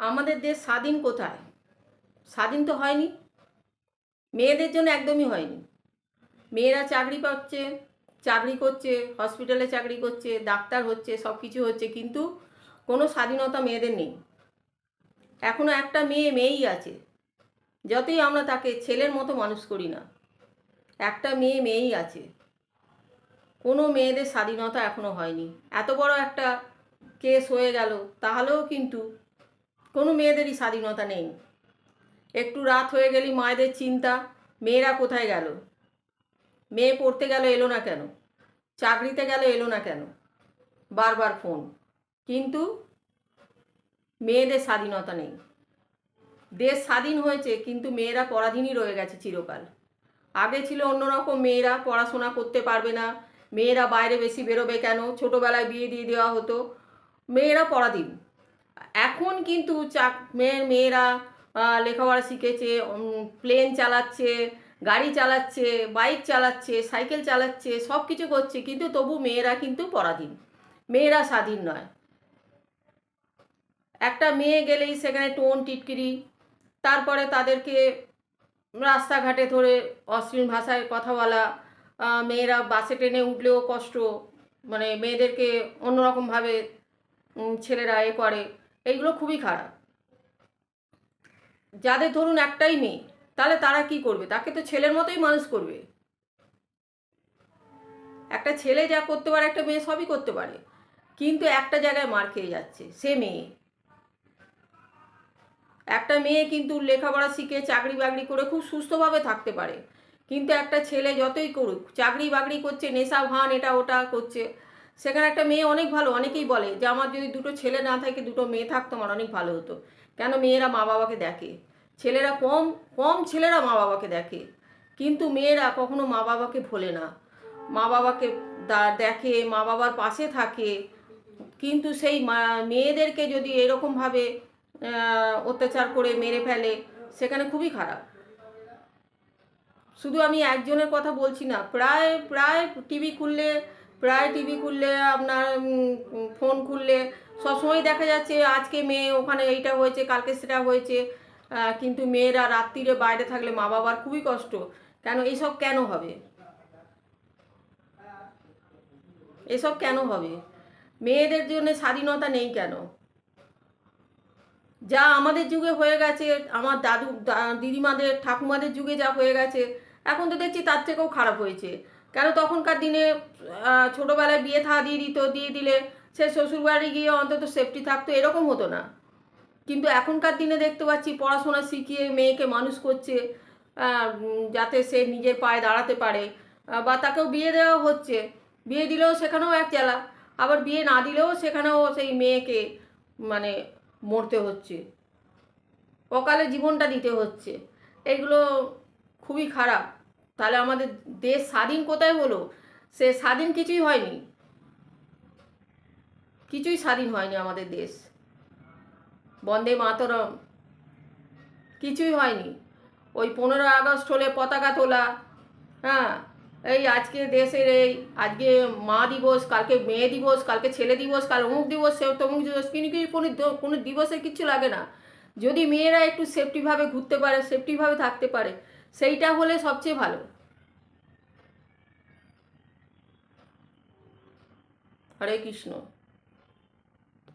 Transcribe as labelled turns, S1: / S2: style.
S1: আমাদের দেশ স্বাধীন কোথায়? স্বাধীন তো হয়নি। মেয়েদের জন্য একদমই হয়নি। মেয়েরা চাকরি পাচ্ছে, চাকরি করছে হসপিটালে চাকরি করছে, ডাক্তার হচ্ছে সব কিছু হচ্ছে, কিন্তু কোনো স্বাধীনতা মেয়েদের নেই। এখনও একটা মেয়ে মেয়েই আছে। যতই আমরা তাকে ছেলের মতো মানুষ করি না, একটা মেয়ে মেয়েই আছে। কোনো মেয়েদের স্বাধীনতা এখনও হয়নি। এত বড় একটা কেস হয়ে গেল, তাহলেও কিন্তু কোনো মেয়েদেরই স্বাধীনতা নেই। একটু রাত হয়ে গেলেই মায়েদের চিন্তা, মেয়েরা কোথায় গেল? মেয়ে পড়তে গেল এলো না কেন? চাকরিতে গেল এলো না কেন? বারবার ফোন। কিন্তু মেয়েদের স্বাধীনতা নেই। দেশ স্বাধীন হয়েছে, কিন্তু মেয়েরা পরাধীনই রয়ে গেছে চিরকাল। আগে ছিল অন্যরকম, মেয়েরা পড়াশোনা করতে পারবে না। মেয়েরা বাইরে বেশি বেরোবে কেন? ছোটোবেলায় বিয়ে দিয়ে দেওয়া হতো। মেয়েরা পরাধীন। এখন কিন্তু চাক, মেয়ের মেয়েরা লেখাপড়া শিখেছে প্লেন চালাচ্ছে, গাড়ি চালাচ্ছে বাইক চালাচ্ছে সাইকেল চালাচ্ছে সব কিছু করছে, কিন্তু তবু মেয়েরা কিন্তু পরাধীন। মেয়েরা স্বাধীন নয়। একটা মেয়ে গেলেই সেখানে টোন, টিটকিরি, তারপরে তাদেরকে রাস্তাঘাটে ধরে অশ্লীল ভাষায় কথা বলা মেয়েরা বাসে ট্রেনে উঠলেও কষ্ট মানে মেয়েদেরকে অন্যরকমভাবে ছেলেরা এ করে। এইগুলো খুবই খারাপ। যাদের ধরুন একটাই মেয়ে, তাহলে তারা কি করবে? তাকে তো ছেলের মতোই মানুষ করবে। একটা ছেলে যা করতে পারে, একটা মেয়ে সবই করতে পারে। কিন্তু একটা জায়গায় মার খেয়ে যাচ্ছে, সে মেয়ে। একটা মেয়ে কিন্তু লেখাপড়া শিখে চাকরি বাকরি করে খুব সুস্থভাবে থাকতে পারে। কিন্তু একটা ছেলে যতই করুক, চাকরি বাকরি করছে, নেশা, ভান, এটা, ওটা করছে। সেখানে একটা মেয়ে অনেক ভালো, অনেকেই বলে যে আমার যদি দুটো ছেলে না থাকে, দুটো মেয়ে থাকতো, আমার অনেক ভালো হতো। কেন মেয়েরা মা বাবাকে দেখে? ছেলেরা কম কম ছেলেরা মা বাবাকে দেখে। কিন্তু মেয়েরা কখনো মা বাবাকে ভোলে না। মা বাবাকে দেখে, মা বাবার পাশে থাকে। কিন্তু সেই মেয়েদেরকে যদি এরকমভাবে অত্যাচার করে মেরে ফেলে, সেখানে খুবই খারাপ। শুধু আমি একজনের কথা বলছি না, প্রায় প্রায় টিভি খুললে প্রায় টিভি খুললে, আপনার ফোন খুললে সবসময় দেখা যাচ্ছে আজকে মেয়ে ওখানে এইটা হয়েছে, কালকে সেটা হয়েছে। কিন্তু মেয়েরা রাত্রিরে বাইরে থাকলে মা বাবার খুবই কষ্ট। কেন এইসব কেন হবে? এসব কেন হবে? মেয়েদের জন্য স্বাধীনতা নেই কেন? যা আমাদের যুগে হয়ে গেছে, আমার দাদু দিদিমাদের, ঠাকুমাদের যুগে যা হয়ে গেছে, এখন তো দেখছি তার থেকেও খারাপ হয়েছে। কেন তখনকার দিনে ছোটোবেলায় বিয়ে থা দিয়ে দিত, দিয়ে দিলে সে শ্বশুরবাড়ি গিয়ে অন্তত সেফটি থাকতো, এরকম হতো না। কিন্তু এখনকার দিনে দেখতে পাচ্ছি, পড়াশোনা শিখিয়ে মেয়েকে মানুষ করছে যাতে সে নিজের পায়ে দাঁড়াতে পারে বা তাকেও বিয়ে দেওয়া হচ্ছে। বিয়ে দিলেও সেখানেও এক জ্বালা, আবার বিয়ে না দিলেও সেখানেও সেই মেয়েকে মানে মরতে হচ্ছে। অকালে জীবনটা দিতে হচ্ছে। এগুলো খুবই খারাপ। তাহলে আমাদের দেশ স্বাধীন কোথায় হলো? সে স্বাধীন কিছুই হয়নি। কিছুই স্বাধীন হয়নি আমাদের দেশ। বন্দে মাতরম। কিছুই হয়নি। ওই পনেরো আগস্ট হলে পতাকা তোলা। হ্যাঁ এই আজকে দেশের এই, আজকে মা দিবস, কালকে মেয়ে দিবস, কালকে ছেলে দিবস, কাল অমুক দিবস, সে তমুক দিবস কিন্তু কি কোনো কোনো দিবসের কিচ্ছু লাগে না। যদি মেয়েরা একটু সেফটিভাবে ঘুরতে পারে সেফটিভাবে থাকতে পারে সেইটা হলে সবচেয়ে ভালো। হরে কৃষ্ণ।